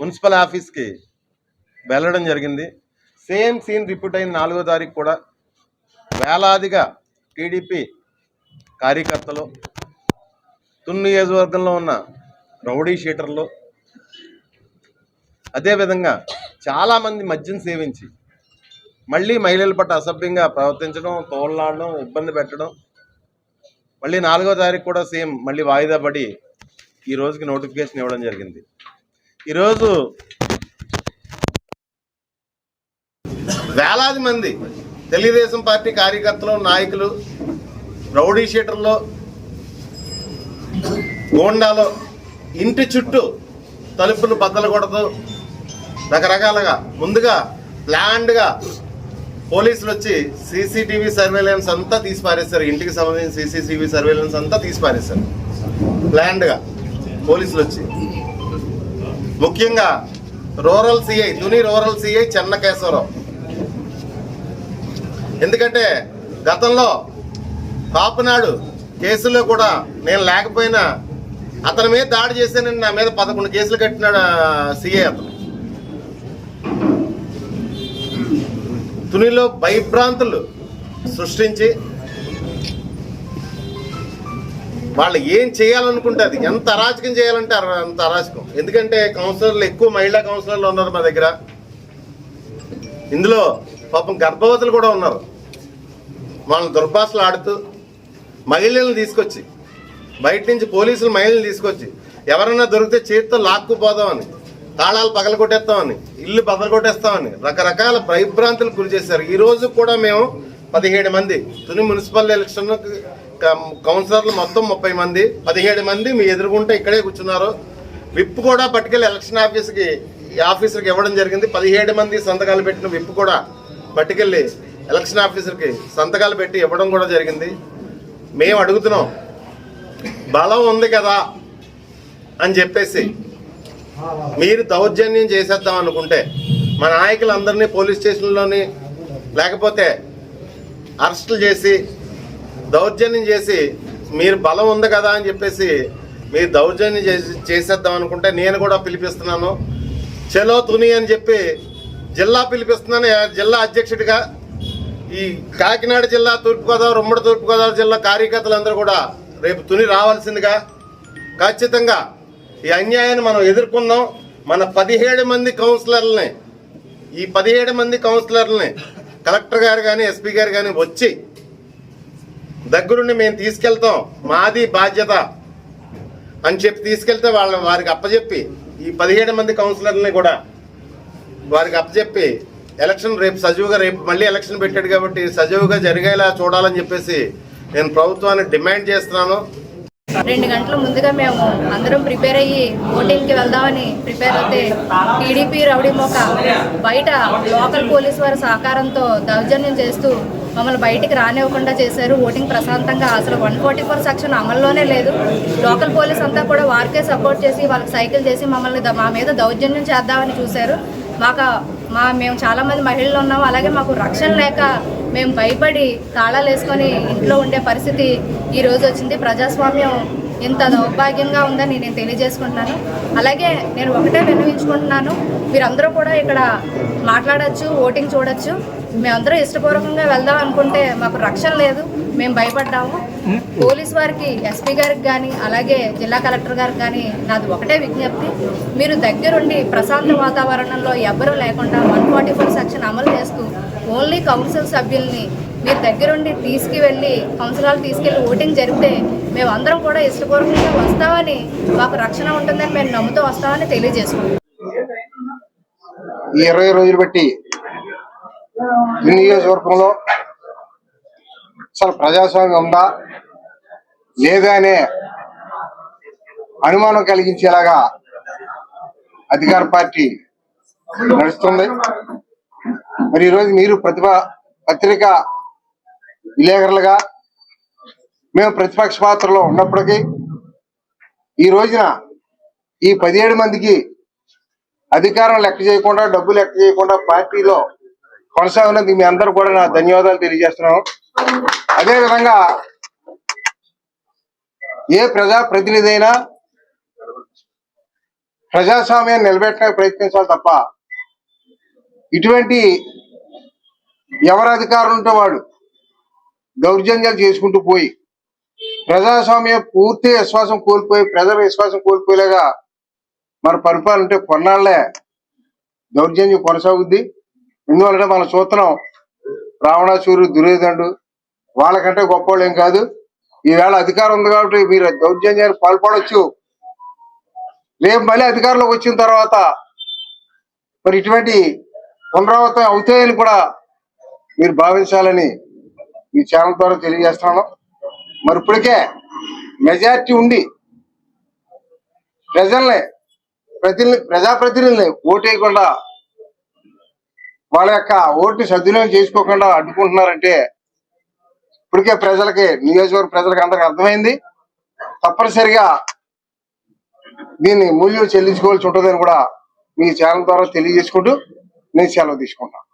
Municipal ఆఫీస్కి వెళ్ళడం జరిగింది. సేమ్ సీన్ రిపీట్ అయిన నాలుగో తారీఖు కూడా వేలాదిగా టీడీపీ కార్యకర్తలు తున్ నియోజకవర్గంలో ఉన్న రౌడీ షీటర్లు అదేవిధంగా చాలామంది మద్యం సేవించి మళ్ళీ మహిళల పట్ల అసభ్యంగా ప్రవర్తించడం తోళ్ళాడడం ఇబ్బంది పెట్టడం మళ్ళీ నాలుగో తారీఖు కూడా సేమ్ మళ్ళీ వాయిదా పడి ఈ రోజుకి నోటిఫికేషన్ ఇవ్వడం జరిగింది. ఈరోజు వేలాది మంది తెలుగుదేశం పార్టీ కార్యకర్తలు నాయకులు రౌడీ షీటర్లో గోండాలో ఇంటి చుట్టూ తలుపులు బద్దలు కొడుతూ రకరకాలుగా ముందుగా ప్లాన్డ్గా పోలీసులు వచ్చి సీసీటీవీ సర్వేలెన్స్ అంతా తీసి పారేస్తారు ఇంటికి సంబంధించిన సీసీటీవీ సర్వేలెన్స్ అంతా తీసి పారేస్తారు ప్లాన్డ్గా పోలీసులు వచ్చి. ముఖ్యంగా rural CI Tuni rural CI Chennakeshwararao ఎందుకంటే గతంలో కాపునాడు కేసులో కూడా నేను లేకపోయినా అతని మీద దాడి చేశానని నా మీద పదకొండు కేసులు కట్టినాడు సిఐ అతను. తునిలో భయభ్రాంతులు సృష్టించి వాళ్ళు ఏం చేయాలనుకుంటుంది ఎంత అరాచకం చేయాలంటే అర- అంత అరాచకం. ఎందుకంటే కౌన్సిలర్లు ఎక్కువ మహిళా కౌన్సిలర్లు ఉన్నారు మా దగ్గర. ఇందులో పాపం గర్భవతులు కూడా ఉన్నారు. వాళ్ళని దుర్భాషలు ఆడుతూ మహిళలను తీసుకొచ్చి బయట నుంచి పోలీసులు మహిళలు తీసుకొచ్చి ఎవరన్నా దొరికితే చేతితో లాక్కుపోదామని తాళాలు పగల కొట్టేస్తామని ఇల్లు పగలగొట్టేస్తామని కొట్టేస్తామని రకరకాల భయభ్రాంతులు గురి చేశారు. ఈరోజు కూడా మేము పదిహేడు మంది తుని మున్సిపల్ ఎలక్షన్ కౌన్సిలర్లు మొత్తం ముప్పై మంది పదిహేడు మంది మీ ఎదురుగుంటే ఇక్కడే కూర్చున్నారు. విప్ కూడా పట్టుకెళ్ళి ఎలక్షన్ ఆఫీస్కి ఈ ఆఫీసర్కి ఇవ్వడం జరిగింది. పదిహేడు మంది సంతకాలు పెట్టిన విప్ కూడా పట్టుకెళ్ళి ఎలక్షన్ ఆఫీసర్కి సంతకాలు పెట్టి ఇవ్వడం కూడా జరిగింది. మేము అడుగుతున్నాం బలం ఉంది కదా అని చెప్పేసి మీరు దౌర్జన్యం చేసేద్దాం అనుకుంటే మా నాయకులందరినీ పోలీస్ స్టేషన్లోని లేకపోతే అరెస్టులు చేసి దౌర్జన్యం చేసి మీరు బలం ఉంది కదా అని చెప్పేసి మీరు దౌర్జన్యం చేసి చేసేద్దాం అనుకుంటే నేను కూడా పిలిపిస్తున్నాను. చలో తుని అని చెప్పి జిల్లా పిలిపిస్తున్నాను. జిల్లా అధ్యక్షుడిగా ఈ కాకినాడ జిల్లా తూర్పుగోదావరి ఉమ్మడి తూర్పుగోదావరి జిల్లా కార్యకర్తలందరూ కూడా రేపు తుని రావాల్సిందిగా ఖచ్చితంగా ఈ అన్యాయాన్ని మనం ఎదుర్కొందాం మన పదిహేడు మంది కౌన్సిలర్లని ఈ పదిహేడు మంది కౌన్సిలర్లని కలెక్టర్ గారు కానీ ఎస్పీ గారు కానీ వచ్చి దగ్గరుండి మేము తీసుకెళ్తాం. మాది బాధ్యత అని చెప్పి తీసుకెళ్తే వాళ్ళ వారికి అప్పచెప్పి ఈ పదిహేడు మంది కౌన్సిలర్ని కూడా వారికి అప్పచెప్పి ఎలక్షన్ రేపు సజీవుగా రేపు మళ్ళీ ఎలక్షన్ పెట్టాడు కాబట్టి సజీవుగా జరిగేలా చూడాలని చెప్పేసి నేను ప్రభుత్వాన్ని డిమాండ్ చేస్తున్నాను. రెండు గంటల ముందుగా మేము అందరం ప్రిపేర్ అయ్యి ఓటింగ్కి వెళ్దామని ప్రిపేర్ అయితే టీడీపీ రౌడీ మొక్క బయట లోకల్ పోలీస్ వారి సహకారంతో దౌర్జన్యం చేస్తూ మమ్మల్ని బయటికి రానివ్వకుండా చేశారు. ఓటింగ్ ప్రశాంతంగా అసలు వన్ ఫార్టీ ఫోర్ సెక్షన్ అమల్లోనే లేదు. లోకల్ పోలీస్ అంతా కూడా వారికే సపోర్ట్ చేసి వాళ్ళకి సైకిల్ చేసి మమ్మల్ని మా మీద దౌర్జన్యం చేద్దామని చూశారు. మాకు మా మేము చాలామంది మహిళలు ఉన్నాము అలాగే మాకు రక్షణ లేక మేము భయపడి తాళాలు వేసుకొని ఇంట్లో ఉండే పరిస్థితి ఈ రోజు వచ్చింది. ప్రజాస్వామ్యం ఇంత దౌర్భాగ్యంగా ఉందని నేను తెలియజేసుకుంటున్నాను. అలాగే నేను ఒకటే విన్నవించుకుంటున్నాను. మీరందరూ కూడా ఇక్కడ మాట్లాడచ్చు ఓటింగ్ చూడొచ్చు. మేమందరూ ఇష్టపూర్వకంగా వెళ్దాం అనుకుంటే మాకు రక్షణ లేదు. మేము భయపడ్డాము. పోలీస్ వారికి ఎస్పీ గారికి కానీ అలాగే జిల్లా కలెక్టర్ గారికి కానీ నాది ఒకటే విజ్ఞప్తి. మీరు దగ్గరుండి ప్రశాంత వాతావరణంలో ఎవ్వరూ లేకుండా వన్ ఫార్టీ ఫోర్ సెక్షన్ అమలు చేస్తూ ఓన్లీ కౌన్సిల్ సభ్యుల్ని మీరు దగ్గరుండి తీసుకువెళ్ళి కౌన్సిలర్లు తీసుకెళ్ళి ఓటింగ్ జరిపితే మేము అందరం కూడా ఇష్టపూర్వకంగా వస్తామని మాకు రక్షణ ఉంటుందని మేము నమ్ముతూ వస్తామని తెలియజేసుకుంటాం ఈ ఇరవై రోజులు బట్టి ఈ నియోజకవర్గంలో అసలు ప్రజాస్వామ్యం ఉందా? లేదా అనే అనుమానం కలిగించేలాగా అధికార పార్టీ నడుస్తుంది. మరి ఈరోజు మీరు ప్రతిభ పత్రిక విలేకరులుగా మేము ప్రతిపక్ష పాత్రలో ఉన్నప్పటికీ ఈ రోజున ఈ పదిహేడు మందికి అధికారం లెక్క చేయకుండా డబ్బు లెక్క చేయకుండా పార్టీలో కొనసాగినందుకు మీ అందరూ కూడా నా ధన్యవాదాలు తెలియజేస్తున్నాను. అదేవిధంగా ఏ ప్రజా ప్రతినిధి అయినా ప్రజాస్వామ్యాన్ని నిలబెట్టడానికి ప్రయత్నించాలి తప్ప ఇటువంటి ఎవరు అధికారం ఉంటే వాడు దౌర్జన్యాలు చేసుకుంటూ పోయి ప్రజాస్వామ్యం పూర్తి విశ్వాసం కోల్పోయి ప్రజల విశ్వాసం కోల్పోయేలాగా మన పరిపాలన ఉంటే కొన్నాళ్ళే దౌర్జన్యం కొనసాగుద్ది. ఎందువల్ల మనం చూస్తున్నాం రావణాసురుడు దుర్యోధనుడు వాళ్ళకంటే గొప్పవాళ్ళు ఏం కాదు. ఈవేళ అధికారం ఉంది కాబట్టి మీరు దౌర్జన్యానికి పాల్పడవచ్చు రేపు మళ్ళీ అధికారంలోకి వచ్చిన తర్వాత మరి ఇటువంటి పునరావృతం అవుతాయని కూడా మీరు భావించాలని మీ ఛానల్ ద్వారా తెలియజేస్తున్నాను. మరి ఇప్పటికే మెజార్టీ ఉండి ప్రజల్ని ప్రతిని ప్రజాప్రతినిధుల్ని ఓటేయకుండా వాళ్ళ యొక్క ఓటు సద్వినియోగం చేసుకోకుండా అడ్డుకుంటున్నారంటే ఇప్పటికే ప్రజలకి నియోజకవర్గ ప్రజలకు అందరికి అర్థమైంది. తప్పనిసరిగా దీన్ని మూల్యం చెల్లించుకోవాల్సి ఉంటుందని కూడా మీ ఛానల్ ద్వారా తెలియజేసుకుంటూ నేను సెలవు తీసుకుంటాను.